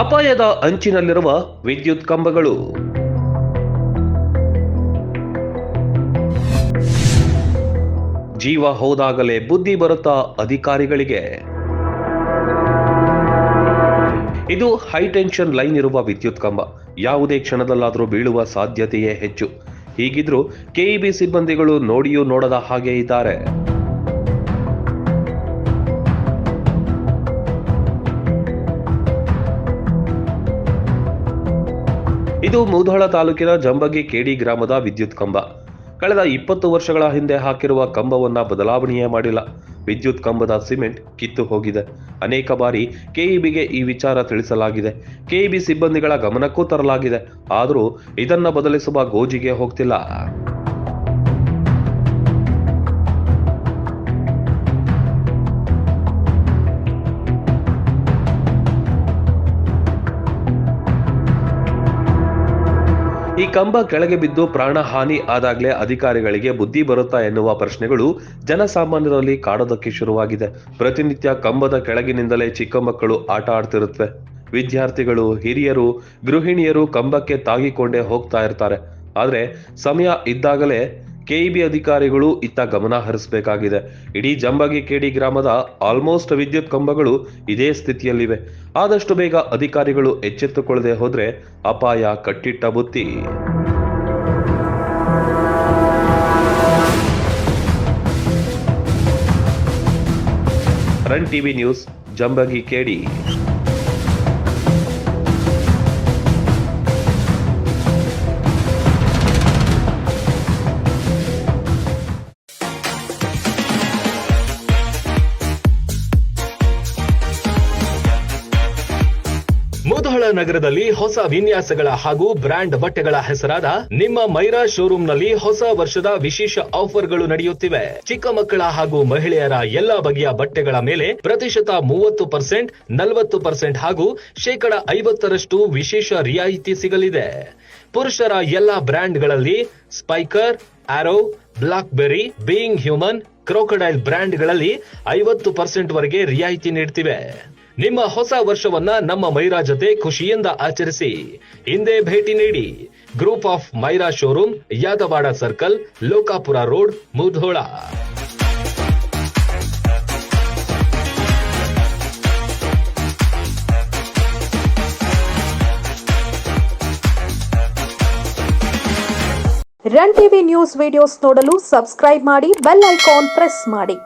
ಅಪಾಯದ ಅಂಚಿನಲ್ಲಿರುವ ವಿದ್ಯುತ್ ಕಂಬಗಳು. ಜೀವ ಹೋದಾಗಲೇ ಬುದ್ಧಿ ಬರುತ್ತಾ ಅಧಿಕಾರಿಗಳಿಗೆ. ಇದು ಹೈಟೆನ್ಷನ್ ಲೈನ್ ಇರುವ ವಿದ್ಯುತ್ ಕಂಬ. ಯಾವುದೇ ಕ್ಷಣದಲ್ಲಾದರೂ ಬೀಳುವ ಸಾಧ್ಯತೆಯೇ ಹೆಚ್ಚು. ಹೀಗಿದ್ರೂ ಕೆಇಬಿ ಸಿಬ್ಬಂದಿಗಳು ನೋಡಿಯೂ ನೋಡದ ಹಾಗೆ ಇದ್ದಾರೆ. ಇದು ಮುಧೋಳ ತಾಲೂಕಿನ ಜಂಬಗಿ ಕೇಡಿ ಗ್ರಾಮದ ವಿದ್ಯುತ್ ಕಂಬ. ಕಳೆದ ಇಪ್ಪತ್ತು ವರ್ಷಗಳ ಹಿಂದೆ ಹಾಕಿರುವ ಕಂಬವನ್ನ ಬದಲಾವಣೆಯೇ ಮಾಡಿಲ್ಲ. ವಿದ್ಯುತ್ ಕಂಬದ ಸಿಮೆಂಟ್ ಕಿತ್ತು ಹೋಗಿದೆ. ಅನೇಕ ಬಾರಿ ಕೆಇಬಿಗೆ ಈ ವಿಚಾರ ತಿಳಿಸಲಾಗಿದೆ. ಕೆಇಬಿ ಸಿಬ್ಬಂದಿಗಳ ಗಮನಕ್ಕೂ ತರಲಾಗಿದೆ. ಆದರೂ ಇದನ್ನ ಬದಲಿಸುವ ಗೋಜಿಗೆ ಹೋಗ್ತಿಲ್ಲ. ಕಂಬ ಕೆಳಗೆ ಬಿದ್ದು ಪ್ರಾಣ ಹಾನಿ ಆದಾಗಲೇ ಅಧಿಕಾರಿಗಳಿಗೆ ಬುದ್ಧಿ ಬರುತ್ತಾ ಎನ್ನುವ ಪ್ರಶ್ನೆಗಳು ಜನಸಾಮಾನ್ಯರಲ್ಲಿ ಕಾಡೋದಕ್ಕೆ ಶುರುವಾಗಿದೆ. ಪ್ರತಿನಿತ್ಯ ಕಂಬದ ಕೆಳಗಿನಿಂದಲೇ ಚಿಕ್ಕ ಮಕ್ಕಳು ಆಟ ಆಡ್ತಿರುತ್ತವೆ ವಿದ್ಯಾರ್ಥಿಗಳು, ಹಿರಿಯರು, ಗೃಹಿಣಿಯರು ಕಂಬಕ್ಕೆ ತಾಗಿಕೊಂಡೇ ಹೋಗ್ತಾ ಇರ್ತಾರೆ. ಆದ್ರೆ, ಸಮಯ ಇದ್ದಾಗಲೇ ಕೆಇಬಿ ಅಧಿಕಾರಿಗಳು ಇತ್ತ ಗಮನ ಹರಿಸಬೇಕಾಗಿದೆ. ಇಡೀ ಜಂಬಗಿ ಕೆಡಿ ಗ್ರಾಮದ ಆಲ್ಮೋಸ್ಟ್ ವಿದ್ಯುತ್ ಕಂಬಗಳು ಇದೇ ಸ್ಥಿತಿಯಲ್ಲಿವೆ. ಆದಷ್ಟು ಬೇಗ ಅಧಿಕಾರಿಗಳು ಎಚ್ಚೆತ್ತುಕೊಳ್ಳದೆ ಹೋದ್ರೆ ಅಪಾಯ ಕಟ್ಟಿಟ್ಟ ಬುತ್ತಿ. ರನ್ ಟಿವಿ ನ್ಯೂಸ್ ಜಂಬಗಿ ಕೇಡಿ ಮುಧೋಳ ನಗರದಲ್ಲಿ ಹೊಸ ವಿನ್ಯಾಸಗಳ ಹಾಗೂ ಬ್ರ್ಯಾಂಡ್ ಬಟ್ಟೆಗಳ ಹೆಸರಾದ ನಿಮ್ಮ ಮೈರಾ ಶೋರೂಮ್ನಲ್ಲಿ ಹೊಸ ವರ್ಷದ ವಿಶೇಷ ಆಫರ್ಗಳು ನಡೆಯುತ್ತಿವೆ. ಚಿಕ್ಕ ಮಕ್ಕಳ ಹಾಗೂ ಮಹಿಳೆಯರ ಎಲ್ಲಾ ಬಗೆಯ ಬಟ್ಟೆಗಳ ಮೇಲೆ ಪ್ರತಿಶತ ಮೂವತ್ತು ಪರ್ಸೆಂಟ್, ನಲವತ್ತು ಪರ್ಸೆಂಟ್ ಹಾಗೂ ಶೇಕಡ ಐವತ್ತರಷ್ಟು ವಿಶೇಷ ರಿಯಾಯಿತಿ ಸಿಗಲಿದೆ. ಪುರುಷರ ಎಲ್ಲಾ ಬ್ರ್ಯಾಂಡ್ಗಳಲ್ಲಿ Spykar, Arrow Blackberrys Being Human, Crocodile ಬ್ರ್ಯಾಂಡ್ಗಳಲ್ಲಿ ಐವತ್ತು ಪರ್ಸೆಂಟ್ ವರೆಗೆ ರಿಯಾಯಿತಿ ನೀಡ್ತಿವೆ. ನಿಮ್ಮ ಹೊಸ ವರ್ಷವನ್ನ ನಮ್ಮ ಮೈರಾ ಜೊತೆ ಖುಷಿಯಿಂದ ಆಚರಿಸಿ. ಹಿಂದೆ ಭೇಟಿ ನೀಡಿ. Group of Myra showroom, Yadavad circle, Lokapur road, Mudhol. Run TV news videos ನೋಡಲು ಸಬ್ಸ್ಕ್ರೈಬ್ ಮಾಡಿ ಬೆಲ್ ಐಕಾನ್ ಪ್ರೆಸ್ ಮಾಡಿ.